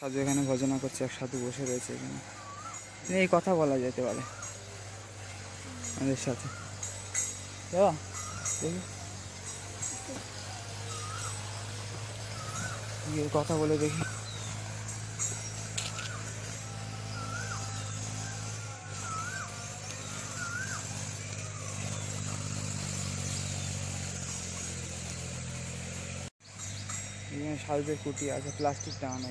সাধু এখানে ভজনা করছে, এক সাধু বসে রয়েছে এখানে। এই কথা বলা যেতে পারে আমাদের সাথে। দেখি। কথা বলে দেখি। সাধুদের কুটি আছে প্লাস্টিক টাঙানো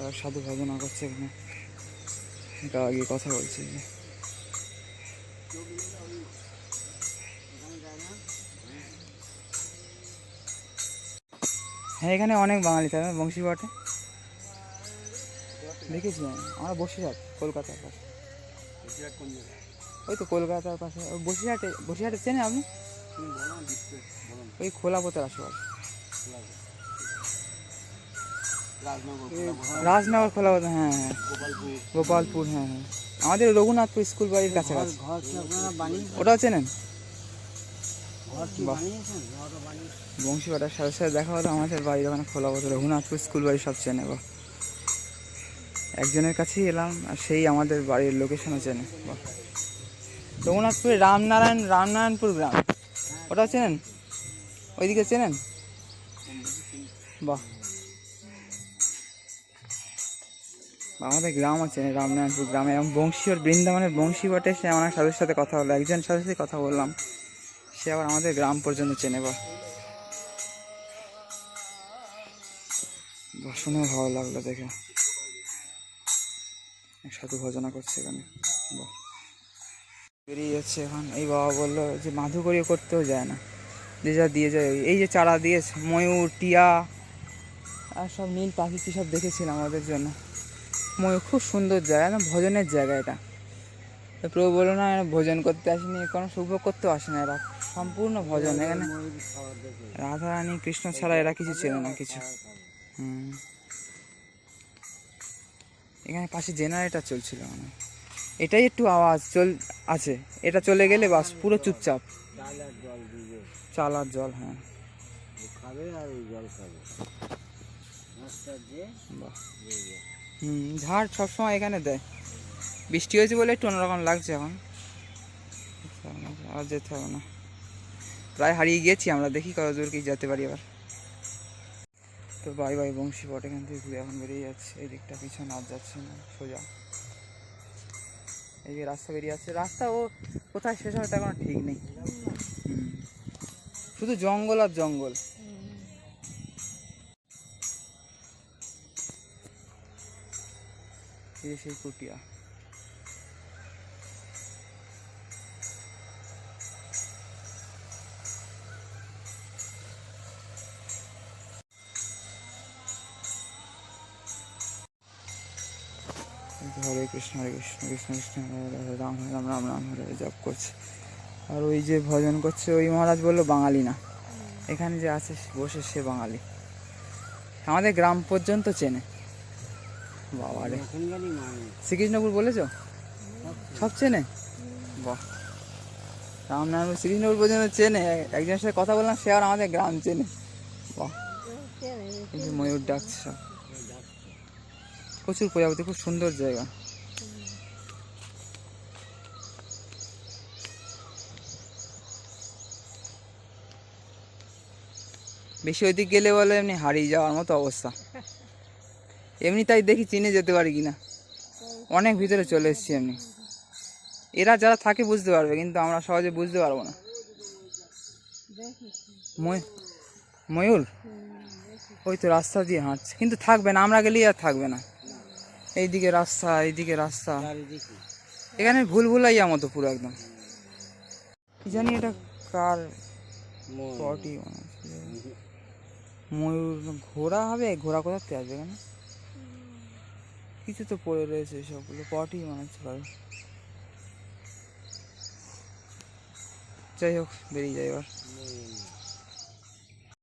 তারা সাধু ভজনা করছে এখানে। গা গিয়ে কথা বলছে। যে। হ্যাঁ এখানে অনেক বাঙালি থাকে বংশীবাটে দেখেছি আমি। আমরা বসিরহাট, কলকাতার পাশে। ওই তো কলকাতার পাশে। বসিরহাটে বসিরহাটে চেনে আপনি? ওই খোলা পথের আশেপাশে। রাজনগর খোলা পথে হ্যাঁ। হ্যাঁ গোপালপুর হ্যাঁ হ্যাঁ। আমাদের রঘুনাথপুর স্কুল বাড়ির কাছাকাছি ঘর কি আপনারা বানিয়েছেন ওটাও চেনেন? বংশীবাটার সাথে সাথে দেখা হলো আমাদের বাড়ির ওখানে খোলা পথে রঘুনাথপুর স্কুল বাড়ি সব চেনে, বাহ। একজনের কাছেই এলাম আর সেই আমাদের বাড়ির লোকেশনও চেনে রঘুনাথপুরে রামনারায়ণ, রামনারায়ণপুর গ্রাম। ওটাও চেনেন? ওইদিকে চেনেন? বাহ। আমাদের গ্রাম আছে, রামনারায়ণপুর গ্রামে। এবং বংশী ওর বৃন্দাবনের বংশী বটে, সে আমার সাথে সাথে কথা হলো একজন সাথে সাথে কথা বললাম। সে আবার আমাদের গ্রাম পর্যন্ত চেনে বা শুনেও ভালো লাগল দেখে। সাধু ভজনা করছে এখানে। বেরিয়ে যাচ্ছে এখন। এই বাবা বলল যে মাধুকরীয় করতেও যায় না। যে যা দিয়ে যায়, এই যে চারা দিয়েছে ময়ূর, টিয়া, আর সব নীল পাখি কী সব দেখেছিলাম আমাদের জন্য। ময়ূর খুব সুন্দর জায়গা না ভজনের জায়গা এটা। প্রভু বলল না ভোজন করতে আসেনি কোনো শুভ করতেও আসে না এরা। সম্পূর্ণ ভজন এখানে রাধা রানী কৃষ্ণ ছাড়া এরা কিছু ছিল না কিছু। হুম। এখানে পাশে জেনারেটর চলছিল মানে। এটাই একটু আওয়াজ চল আছে। এটা চলে গেলে বাস পুরো চুপচাপ। চাল আর জল হ্যাঁ। খাবে আর জল খাবে। বাহ। দিয়ে হুম, ঝাড় সবসময় এখানে দেয়। বৃষ্টি হয়েছে বলে একটু অন্যরকম লাগছে এখন। আর যেতে হবে না। প্রায় হারিয়ে গিয়েছি আমরা, দেখি কত দূর কি যেতে পারি আবার। তো বাই বাই, বংশী পট এখান থেকে ঘুরে এখন বেরিয়ে যাচ্ছে। এই দিকটা পিছনে, আর যাচ্ছে না, সোজা। এই যে রাস্তা বেরিয়ে যাচ্ছে। রাস্তা ও কোথায় শেষ হবে তার কোনো ঠিক নেই। শুধু জঙ্গল আর জঙ্গল। যে সেই কুটিয়া। হরে কৃষ্ণ হরে কৃষ্ণ কৃষ্ণ কৃষ্ণ হরে হরে হরে রাম হরে রাম রাম রাম হরে হরে জপ করছে। আর ওই যে ভজন করছে ওই মহারাজ বলল বাঙালি না। এখানে যে আছে বসে সে বাঙালি। আমাদের গ্রাম পর্যন্ত চেনে। বাবা রে। শ্রীকৃষ্ণপুর বলেছ? সব চেনে? বাহ। রামনারায়ণ শ্রীকৃষ্ণপুর পর্যন্ত চেনে। একজনের সাথে কথা বললাম সে আর আমাদের গ্রাম চেনে। বাহ। ময়ূর ডাকছে সব। প্রচুর প্রজাপতি খুব সুন্দর জায়গা। বেশি ওইদিক গেলে বলে এমনি হারিয়ে যাওয়ার মতো অবস্থা। এমনি তাই দেখি চিনে যেতে পারি কিনা। অনেক ভিতরে চলে এসেছি এমনি এরা যারা থাকে বুঝতে পারবে কিন্তু আমরা সহজে বুঝতে পারব না। ময়- ময়ূর? ওই তো রাস্তা দিয়ে হাঁটছে। কিন্তু থাকবে না আমরা গেলেই আর থাকবে না। এইদিকে রাস্তা এইদিকে রাস্তা। এখানে ভুল ভুলাইয়া মতো পুরো একদম। কি জানি এটা কার ময়ূর। পটি ঘোড়া হবে ঘোড়া কোথাতে আসবে এখানে কিছু তো পড়ে রয়েছে সবগুলো, পটি মনে হচ্ছে কারও যাই হোক, বেরিয়ে যাই এবার ময়ূর।